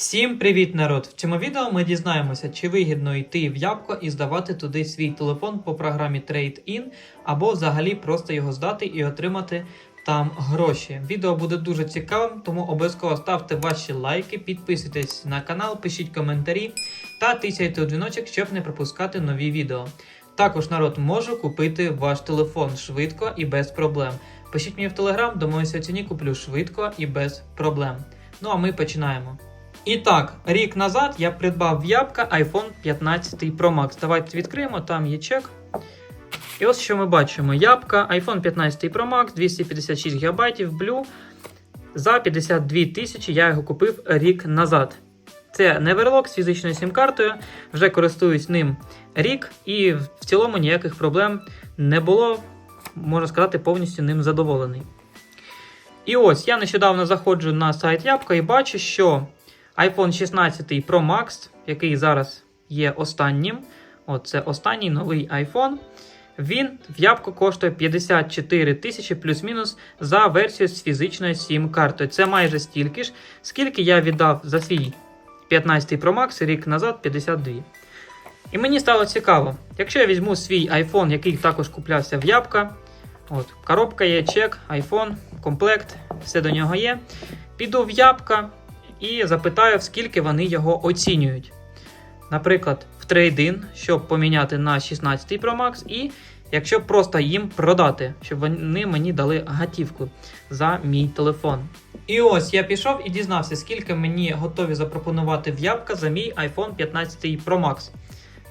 Всім привіт, народ! В цьому відео ми дізнаємося, чи вигідно йти в Ябко і здавати туди свій телефон по програмі Trade-in, або взагалі просто його здати і отримати там гроші. Відео буде дуже цікавим, тому обов'язково ставте ваші лайки, підписуйтесь на канал, пишіть коментарі та тисяйте у дзвіночок, щоб не пропускати нові відео. Також народ можу купити ваш телефон швидко і без проблем. Пишіть мені в телеграм, домовимося у ціні куплю швидко і без проблем. Ну а ми починаємо. І так, рік назад я придбав в Ябка iPhone 15 Pro Max. Давайте відкриємо, там є чек. І ось що ми бачимо: Ябка, iPhone 15 Pro Max, 256 ГБ, Blue. За 52 тисячі я його купив рік назад. Це Neverlock з фізичною сім-картою. Вже користуюсь ним рік, і в цілому ніяких проблем не було. Можна сказати, повністю ним задоволений. І ось я нещодавно заходжу на сайт Ябка і бачу, що iPhone 16 Pro Max, який зараз є останнім, от це останній новий iPhone, він в Ябко коштує 54 тисячі плюс-мінус за версію з фізичною сім-картою. Це майже стільки ж, скільки я віддав за свій 15 Pro Max рік назад 52. І мені стало цікаво, якщо я візьму свій iPhone, який також куплявся в Ябка, от, коробка є, чек, iPhone, комплект, все до нього є. Піду в Ябка і запитаю, скільки вони його оцінюють. Наприклад, в трейдин, щоб поміняти на 16 Pro Max, і якщо просто їм продати, щоб вони мені дали гатівку за мій телефон. І ось я пішов і дізнався, скільки мені готові запропонувати в Ябка за мій iPhone 15 Pro Max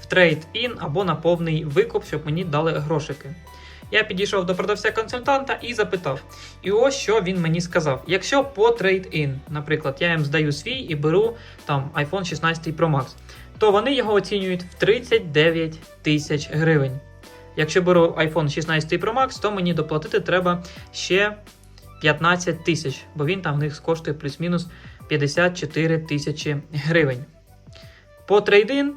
в трейд-ін або на повний викуп, щоб мені дали грошики. Я підійшов до продавця-консультанта і запитав. І ось що він мені сказав: якщо по трейд-ін, наприклад, я їм здаю свій і беру там iPhone 16 Pro Max, то вони його оцінюють в 39 тисяч гривень. Якщо беру iPhone 16 Pro Max, то мені доплатити треба ще 15 тисяч, бо він там в них коштує плюс-мінус 54 тисячі гривень. По трейдин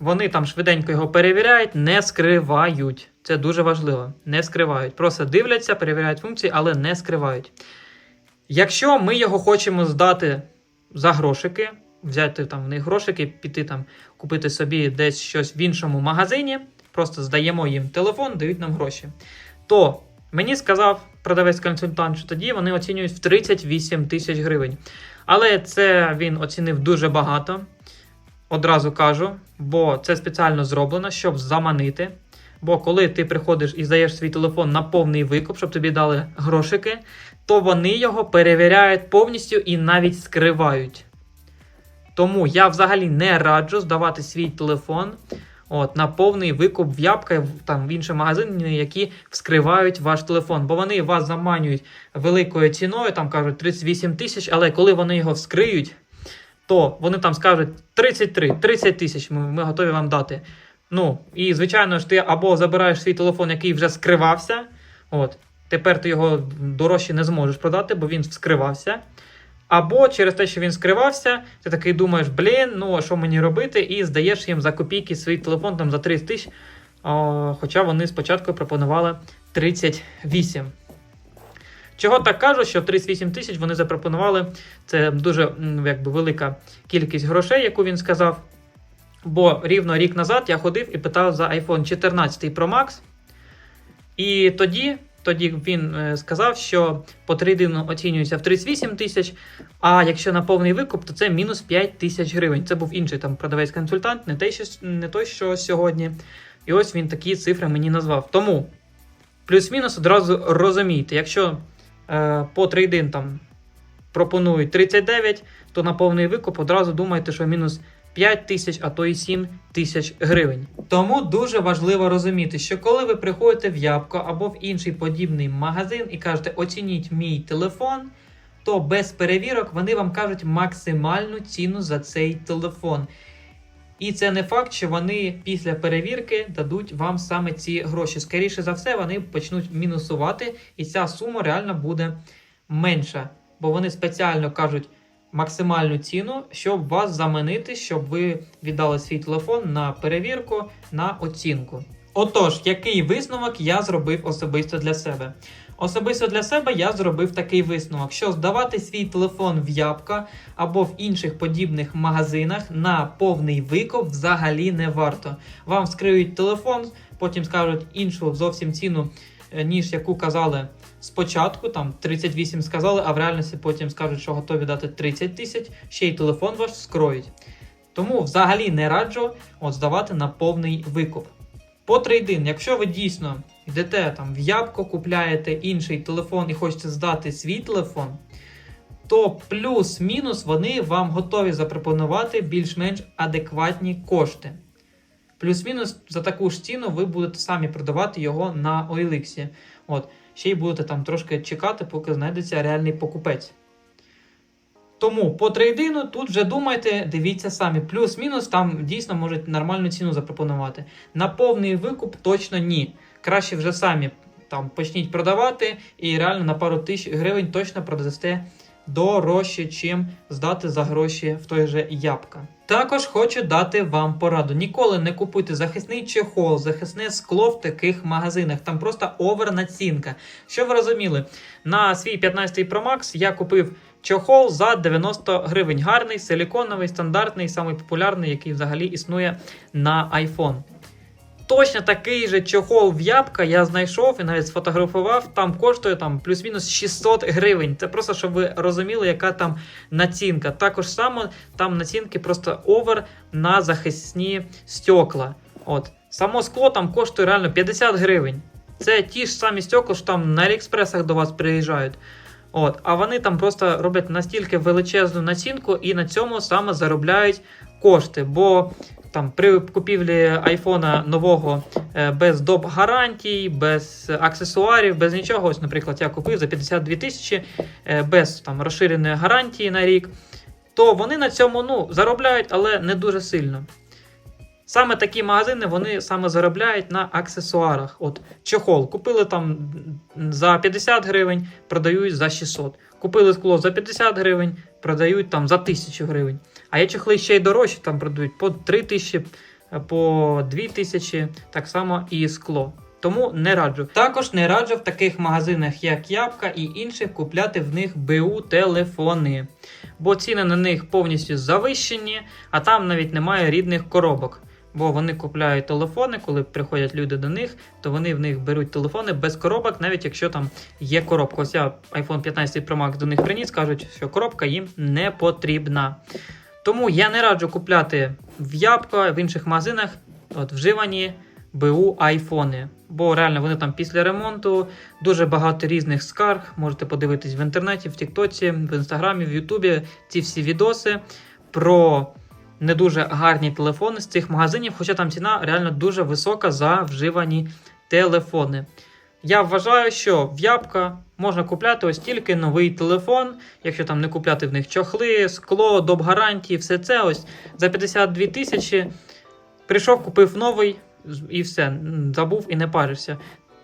вони там швиденько його перевіряють, не скривають. Це дуже важливо. Не скривають. Просто дивляться, перевіряють функції, але не скривають. Якщо ми його хочемо здати за грошики, взяти там в них грошики, піти там купити собі десь щось в іншому магазині, просто здаємо їм телефон, дають нам гроші. То мені сказав продавець-консультант, що тоді вони оцінюють в 38 тисяч гривень. Але це він оцінив дуже багато. Одразу кажу, бо це спеціально зроблено, щоб заманити. Бо коли ти приходиш і здаєш свій телефон на повний викуп, щоб тобі дали грошики, то вони його перевіряють повністю і навіть скривають. Тому я взагалі не раджу здавати свій телефон от, на повний викуп в Ябка, там в інші магазини, які вскривають ваш телефон. Бо вони вас заманюють великою ціною, там кажуть 38 тисяч, але коли вони його вскриють, то вони там скажуть 33, 30 тисяч ми, ми готові вам дати. Ну, і звичайно ж, ти або забираєш свій телефон, який вже скривався. От, тепер ти його дорожче не зможеш продати, бо він вскривався. Або через те, що він скривався, ти такий думаєш, блін, ну а що мені робити? І здаєш їм за копійки свій телефон там за 30 тисяч. Хоча вони спочатку пропонували 38. Чого так кажу, що 38 тисяч вони запропонували. Це дуже якби, велика кількість грошей, яку він сказав. Бо рівно рік назад я ходив і питав за iPhone 14 Pro Max. І тоді, тоді він е, сказав, що по трейдину оцінюється в 38 тисяч, а якщо на повний викуп, то це мінус 5 тисяч гривень. Це був інший там продавець-консультант, не той, що, не той, що сьогодні. І ось він такі цифри мені назвав. Тому плюс-мінус одразу розумійте, якщо е, по трейдин там пропонують 39, то на повний викуп одразу думайте, що мінус 5 тисяч, а то і 7 тисяч гривень. Тому дуже важливо розуміти, що коли ви приходите в Ябко або в інший подібний магазин і кажете, оцініть мій телефон, то без перевірок вони вам кажуть максимальну ціну за цей телефон. І це не факт, що вони після перевірки дадуть вам саме ці гроші. Скоріше за все, вони почнуть мінусувати, і ця сума реально буде менша. Бо вони спеціально кажуть максимальну ціну, щоб вас заманити, щоб ви віддали свій телефон на перевірку, на оцінку. Отож, який висновок я зробив особисто для себе? Особисто для себе я зробив такий висновок, що здавати свій телефон в Ябка або в інших подібних магазинах на повний викуп взагалі не варто. Вам скриють телефон, потім скажуть іншу зовсім ціну, ніж яку казали спочатку, там 38 сказали, а в реальності потім скажуть, що готові дати 30 тисяч, ще й телефон ваш скроють. Тому взагалі не раджу от здавати на повний викуп. По трейдин, якщо ви дійсно йдете там в Ябко, купляєте інший телефон і хочете здати свій телефон, то плюс-мінус вони вам готові запропонувати більш-менш адекватні кошти. Плюс-мінус за таку ж ціну ви будете самі продавати його на OLX. От, ще й будете там трошки чекати, поки знайдеться реальний покупець. Тому по трейдину тут вже думайте, дивіться самі. Плюс-мінус там дійсно можуть нормальну ціну запропонувати. На повний викуп точно ні. Краще вже самі там почніть продавати і реально на пару тисяч гривень точно продасте дорожче, чим здати за гроші в той же Ябка. Також хочу дати вам пораду: ніколи не купуйте захисний чехол, захисне скло в таких магазинах. Там просто овернацінка. Що ви розуміли? На свій 15 Pro Max я купив чохол за 90 гривень. Гарний, силіконовий, стандартний, самий популярний, який взагалі існує на iPhone. Точно такий же чохол в Ябка я знайшов і навіть сфотографував. Там коштує там плюс-мінус 600 гривень. Це просто щоб ви розуміли, яка там націнка. Також само там націнки просто овер на захисні стекла. От само скло там коштує реально 50 гривень. Це ті ж самі стекла, що там на Аліекспресах до вас приїжджають. От, а вони там просто роблять настільки величезну націнку і на цьому саме заробляють кошти. Бо там при купівлі айфона нового е, без доп гарантій, без аксесуарів, без нічого. Ось, наприклад, я купив за 52 тисячі е, без там розширеної гарантії на рік. То вони на цьому ну, заробляють, але не дуже сильно. Саме такі магазини вони саме заробляють на аксесуарах. От чохол купили там за 50 гривень, продають за 600. Купили скло за 50 гривень, продають там за 1000 гривень. А є чохли ще й дорожчі, там продають по 3 тисячі, по 2 тисячі, так само і скло. Тому не раджу. Також не раджу в таких магазинах, як Ябка і інших, купляти в них БУ телефони. Бо ціни на них повністю завищені, а там навіть немає рідних коробок. Бо вони купляють телефони, коли приходять люди до них, то вони в них беруть телефони без коробок, навіть якщо там є коробка. Ось я iPhone 15 Pro Max до них приніс, кажуть, що коробка їм не потрібна. Тому я не раджу купляти в Ябко, в інших магазинах от, вживані БУ айфони. Бо реально вони там після ремонту дуже багато різних скарг. Можете подивитись в інтернеті, в Тіктоці, в інстаграмі, в Ютубі ці всі відоси про не дуже гарні телефони з цих магазинів, хоча там ціна реально дуже висока за вживані телефони. Я вважаю, що в Ябка можна купляти ось тільки новий телефон, якщо там не купляти в них чохли, скло, доп гарантії, все це ось за 52 тисячі. Прийшов, купив новий і все, забув і не парився.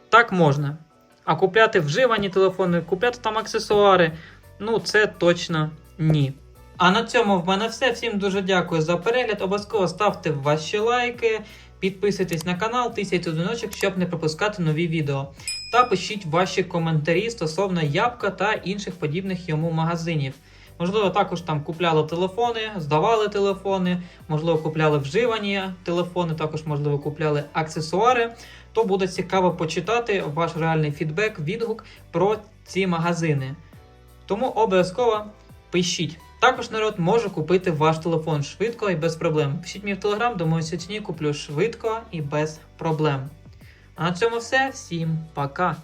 Так можна. А купляти вживані телефони, купляти там аксесуари, ну це точно ні. А на цьому в мене все. Всім дуже дякую за перегляд. Обов'язково ставте ваші лайки, підписуйтесь на канал, тисяйте дзвіночок, щоб не пропускати нові відео. Та пишіть ваші коментарі стосовно Ябка та інших подібних йому магазинів. Можливо, також там купляли телефони, здавали телефони, можливо, купляли вживані телефони, також, можливо, купляли аксесуари. То буде цікаво почитати ваш реальний фідбек, відгук про ці магазини. Тому обов'язково пишіть. Також народ може купити ваш телефон швидко і без проблем. Пишіть мені в телеграм, думаю, сьогодні куплю швидко і без проблем. А на цьому все. Всім пока!